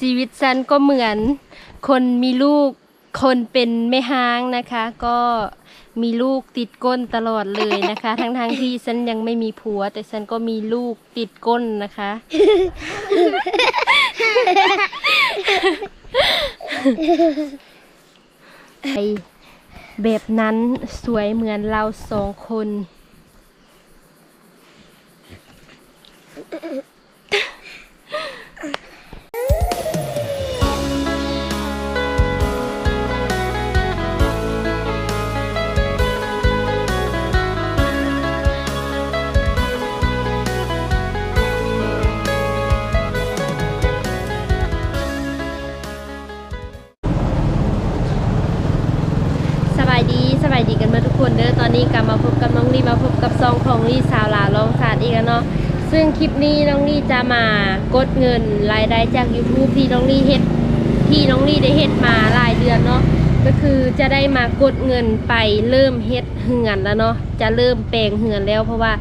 ชีวิตฉันก็เหมือนคนมีลูกคนเป็นแม่ห้างนะคะ ก็มีลูกติดก้นตลอดเลยนะคะ ทั้งๆทที่ฉันยังไม่มีผัว แต่ฉันก็มีลูกติดก้นนะคะไอแบบนั้นสวยเหมือนเราสองคน ลี่สาวหลาลองสาดอีกแล้วเนาะซึ่งคลิปนี้น้องลี่จะมากดเงินรายได้จาก YouTube ที่น้องลี่เฮ็ดที่น้องลี่ได้เฮ็ดมาหลายเดือนเนาะก็คือจะได้มากดเงินไปเริ่มเฮ็ดเหือนแล้วเนาะจะเริ่มแปลงเหือนแล้ว เพราะว่า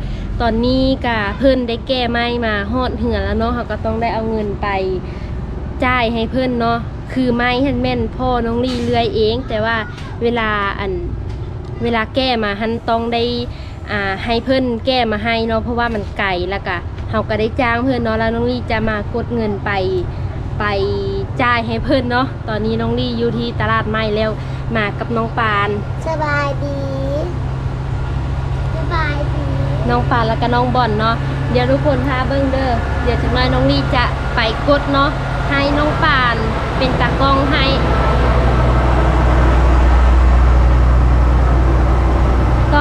ตอนนี้กะเพิ่นได้แก้ไม้มาฮอดเหือนแล้วเนาะเขาก็ต้องได้เอาเงินไปจ่ายให้เพื่อนเนาะคือไม้ฮันแม่นพ่อน้องลี่เลื่อยเอง แต่ว่าเวลาอันเวลาแก้มาฮันต้องได้ อ่าให้เพื่อนแก้มาให้เนาะเพราะว่ามันไกลแล้วก็เฮาก็ได้จ้างเพื่อนเนาะแล้วน้องลี่จะมากดเงินไปไปจ่ายให้เพื่อนเนาะตอนนี้น้องลี่อยู่ที่ตลาดไม้แล้วมากับน้องปานสบายดีสบายดีน้องปานแล้วก็น้องบอลเนาะเดี๋ยวทุกคนพาเบิ้งเด้อเดี๋ยวจากหน้อยน้องลี่จะไปกดเนาะให้น้องปานเป็นตากล้องให้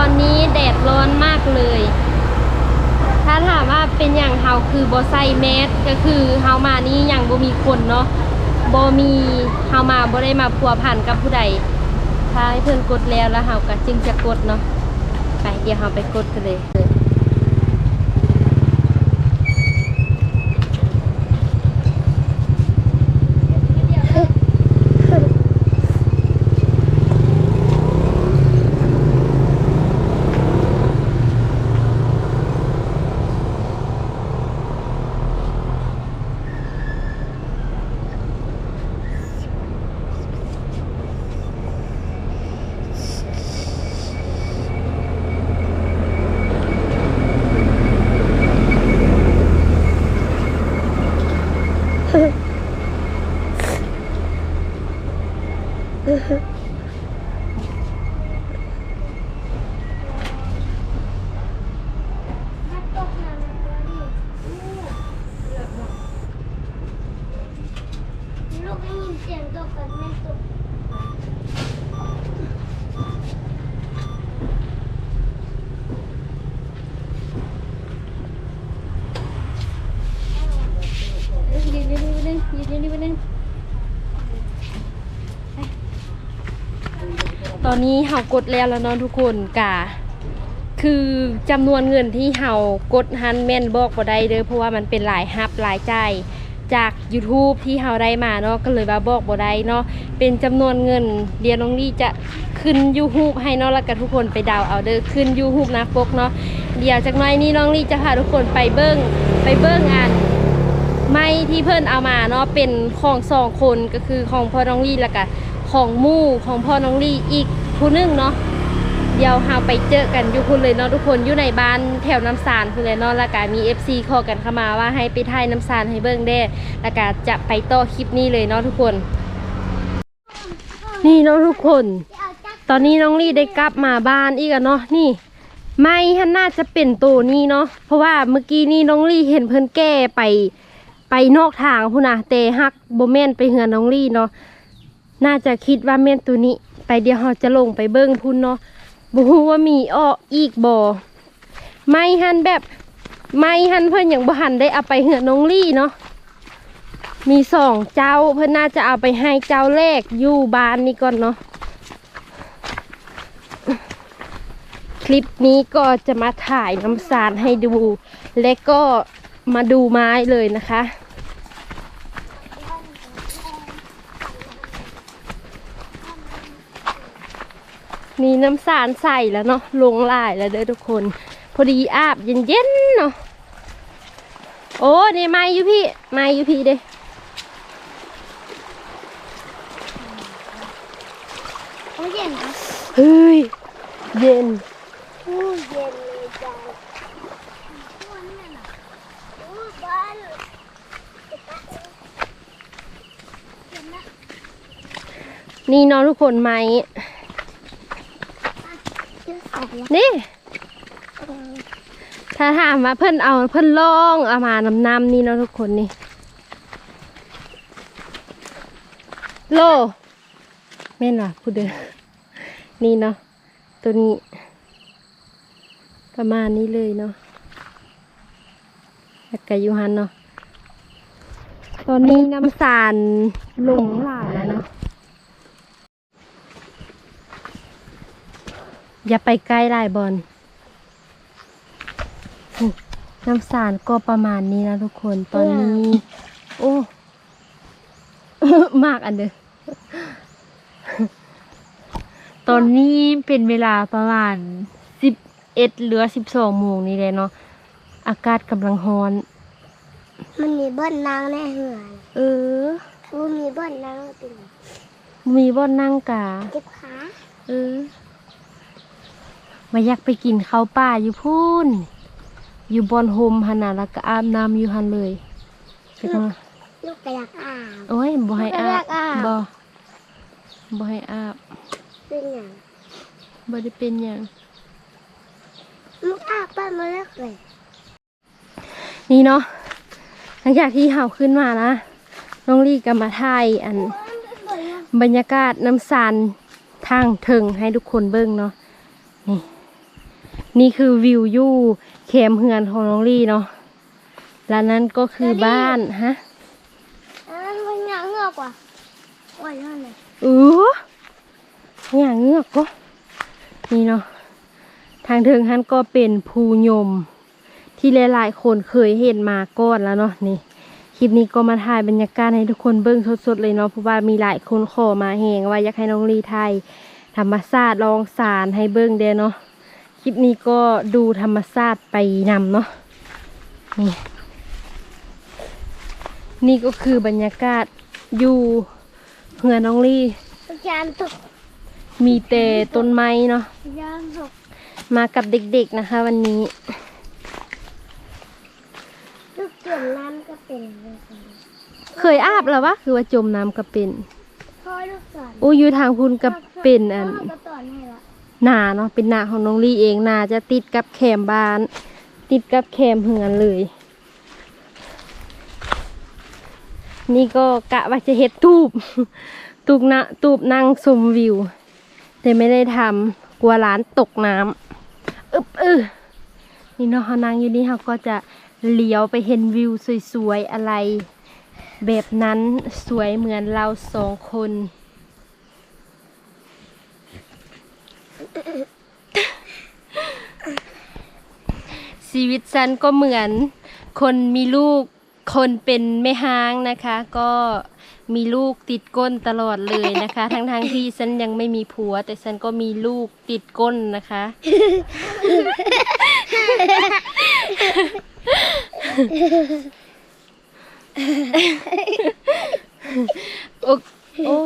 อนนี้แดดร้อนมากเลย ถ้าถามว่าเป็นอย่างเฮาคือบอไซแมสก็คือเฮามานี่ยังบ่มีคนเนาะบ่มีเฮามาบ่ได้มาพัวผ่านกับผู้ใด ถ้าให้เพื่อนกดแล้วแล้วเฮาก็จึงจะกดเนาะ ไปเดี๋ยวเฮาไปกดกันเลย ลูกได้ยินเสียงตกกันไม่ตก ยืนยืนนี่ไปนึ งยืนยืนนี่ไปนึงตอนนี้เฮากดแล้วแล้วเนาะทุกคนกะคือจำนวนเงินที่เฮากดฮันแม่นบอกบ่ได้เด้อเพราะว่ามันเป็นหลายฮับหลายใจจาก YouTube ที่เฮาได้มาเนาะก็เลยว่าบอกบ่ได้เนาะเป็นจำนวนเงินเดี๋ยวน้องลี่จะขึ้น YouTube ให้เนาะแล้วก็ทุกคนไปดาวเอาเด้อขึ้น YouTube นะปกเนาะเดี๋ยวจากน้อยนี้น้องลี่จะพาทุกคนไปเบิ้งไปเบิ้งอัน ไม่ที่เพิ่อนเอามาเนาะเป็นของสองคนก็คือของพ่อน้องลี่แล้วก็ของมู่ของพ่อน้องลี่อีกผู้หนึงเนาะเดี๋ยวเราไปเจอกันอยู่คุณเลยเนาะทุกคนอยู่ในบ้านแถวน้ำสารคุณเลยเนาะแล้วก็มี FC ขอกันเข้ามาว่าให้ไปถ่ายน้ำสารให้เบิ่งได้แล้วก็จะไปต่อคลิปนี้เลยเนาะทุกคน นี่เนาะทุกคน ตอนนี้น้องลี่ได้กลับมาบ้านอีกอะเนาะนี่ไม่ฮันน่าจะเป็นตัวนี้เนาะเพราะว่าเมื่อกี้นี่น้องลี่เห็นเพิ่อนแก้ไป ไปนอกทางพุ่นนะแต่ฮักโบแมนไปเหือนน้องลี่เนาะน่าจะคิดว่าแม่นตัวนี้ ไปเดี๋ยวเราจะลงไปเบิ้งพุ่นเนาะบูว่ามีอ้ออีกบ่อไม่หันแบบไม่หันเพิ่อนอย่างบ่หันได้เอาไปเหือนน้องลี่เนาะมีสองเจ้าเพิ่อนน่าจะเอาไปให้เจ้าแรกอยู่บ้านนี่ก่อนเนาะคลิปนี้ก็จะมาถ่ายน้ำสารให้ดู และก็มาดูไม้เลยนะคะ นี่น้ำสารใส่แล้วเนาะลงลายแล้วเด้อทุกคน พอดีอาบเย็นๆเนาะโอ้นี่ม้อยู่พี่ไม้อยู่พี่เด้โอ้เย็นอะเฮ้ยเย็นโอ้เย็นเลยจ้านี่นอนทุกคนไหม นี่ถ้าถามว่าเพิ่นเอาเพิ่นลองเอามานำน้ำนี่เนาะทุกคนนี่โลแม่นว่ะพูดเด้อนี่เนาะตัวนี้ ประมาณนี้เลยเนาะแล้วก็ยูฮันเนาะตอนนี้น้ำสารลงหลายแล้วเนาะ อย่าไปใกล้หลายบอลน้ำสารก็ประมาณนี้นะทุกคนตอนนี้ โอ้ มากอันเด้อตอนนี้เป็นเวลาประมาณสิบเอ็ดหรือสิบสองโมงนี่เลยเนาะอากาศกำลังร้อน มันมีบ้านนางแน่เหือนเอออู้มีบ้านนางติ่งมีบ่อนนั่งกาเจ็บขาเออ มาอยากไปกินข้าวป่าอยู่พูนอยู่บอนโฮมหันน่ะแล้วก็อาบน้ำอยู่หันเลยไปกันมาลูกกระยักอาบ โอ้ยบ่ให้อาอยาบกอาบบ่บ่ให้อาบเป็นอย่างบ่ได้เป็นหยังลูกอาบบ้านมาเลิกเลยนี่เนาะหลังจากที่เห่าขึ้นมานะน้องลี่ก็มาถ่ายอัน บรรยากาศน้ำสานทางเทิงให้ทุกคนเบิ่งเนาะนี่ นี่คือวิวยู่แคมเฮือนของน้องลี่เนาะแล้วนั้นก็คือบ้านฮะอันนั้นมันหยาเงือกว่ะโอ้ยนั่นเลยเอออย่างเงือกก็นี่เนาะทางเทิงฮันก็เป็นภูยม ที่หลายๆคนเคยเห็นมาก่อนแล้วเนาะนี่คลิปนี้ก็มาถ่ายบรรยากาศให้ทุกคนเบิ่งสดๆเลยเนาะเพราะว่ามีหลายคนขอมาแหงว่าอยากให้น้องลีถ่ายธรรมชาติลองสารให้เบิ่งเด้อเนาะค ลิปนี้ก็ดูธรรมชาติไปนำเนาะนี่นี่ก็คือบรรยากาศอยู่เฮือนน้องลียานตกมีแต่ต้นไม้เนาะยานตกมากับเด็กๆนะคะ วันนี้ลูกเกี่ยมน้ำก็เป็นเลยค่ะเคยอาบแล้ววะคือว่าจมน้ำก็เป็นพ่อลูกสอนอู้อยู่ทางคุณก็เป็นอันพ่ก็สอนให้ละนาเนาะเป็นนาของน้องลี่เองนาจะติดกับแคมบ้าน ติดกับแคมเหือนเลย นี่ก็กะว่าจะเฮ็ดตูบตูบนะตูบนั่งชมวิว แต่ไม่ได้ทำกลัวร้านตกน้ำอึบอึนี่เนาะเขานั่งอยู่นี่เขาก็จะเลี้ยวไปเห็นวิวสวยๆอะไร แบบนั้นสวยเหมือนเราสองคน ชีวิตฉันก็เหมือนคนมีลูกคนเป็นแม่ห้างนะคะ ก็มีลูกติดก้นตลอดเลยนะคะ ทั้งๆทที่ฉันยังไม่มีผัว แต่ฉันก็มีลูกติดก้นนะคะ โอ้โอ้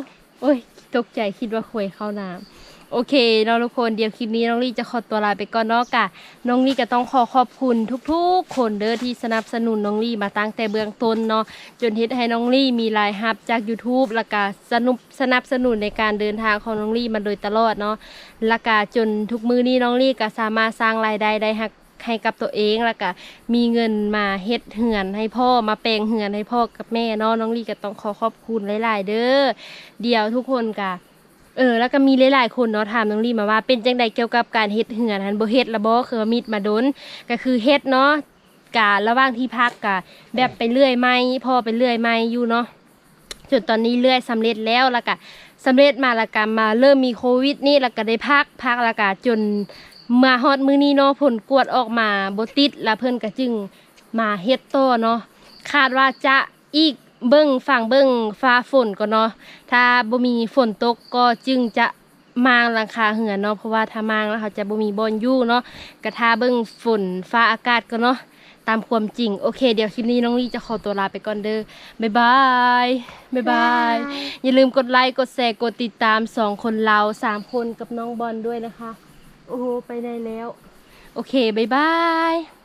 โอ้ยตกใจคิดว่าควยเข้าน้ำ โอเคเนาะทุกคนเดี๋ยวคลิปนี้น้องลี่จะขอตัวลาไปก่อนเนาะกะน้องลี่ก็ต้องขอขอบคุณทุกๆ คนเด้อที่สนับสนุนน้องลี่มาตั้งแต่เบื้องต้นเนาะจนเฮ็ดให้น้องลี่มีรายรับจาก YouTube แล้วก็สนุบสนับสนุนในการเดินทางของน้องลี่มาโดยตลอดเนาะแล้วก็จนทุกมือนี้น้องลี่ก็สามารถสร้างรายได้ได้หักให้กับตัวเองแล้วก็มีเงินมาเฮ็ดเหือนให้พ่อมาแปลงเหือนให้พ่อกับแม่เนาะน้องลี่ก็ต้องขอขอบคุณหลาย ๆ เด้อเดี๋ยวทุกคนกะ เออแล้วก็มีหลายๆคนเนาะถามน้องลี่มาว่าเป็นจังใดเกี่ยวกับการเฮ็ดเหือนหันบ่เฮ็ดละบ่คือว่ามิดมาดนก็คือเฮ็ดเนาะกะระหว่างที่พักกะแบบไปเรื่อยไม้พอไปเรื่อยไม้อยู่เนาะจนตอนนี้เรื่อยสำเร็จแล้วแล้วก็สำเร็จมาแล้วก็มาเริ่มมีโควิดนี่แล้วก็ได้พักพักแล้วก็จนมาฮอดมือนี้เนาะผลกวดออกมาบ่ติดแล้วเพิ่นก็จึงมาเฮ็ดต่อเนาะคาดว่าจะอีก เบิ่งฝั่งเบิ่งฟ้าฝนก็เนาะถ้าบ่มีฝนตกก็จึงจะมางหลังคาเหือนเนาะเพราะว่าถ้ามางแล้วเขาจะบ่มีบอนอยู่เนาะก็ถ้าเบิ่งฝนฟ้าอากาศก็เนาะตามความจริงโอเค เดี๋ยวคลิปนี้น้องลี่จะขอตัวลาไปก่อนเด้อบ๊ายบายบ๊ายบาย อย่าลืมกดไลค์กดแชร์กดติดตามสองคนเราสามคนกับน้องบอลด้วยนะคะ โอ้โหไปได้แล้ว โอเคบ๊ายบาย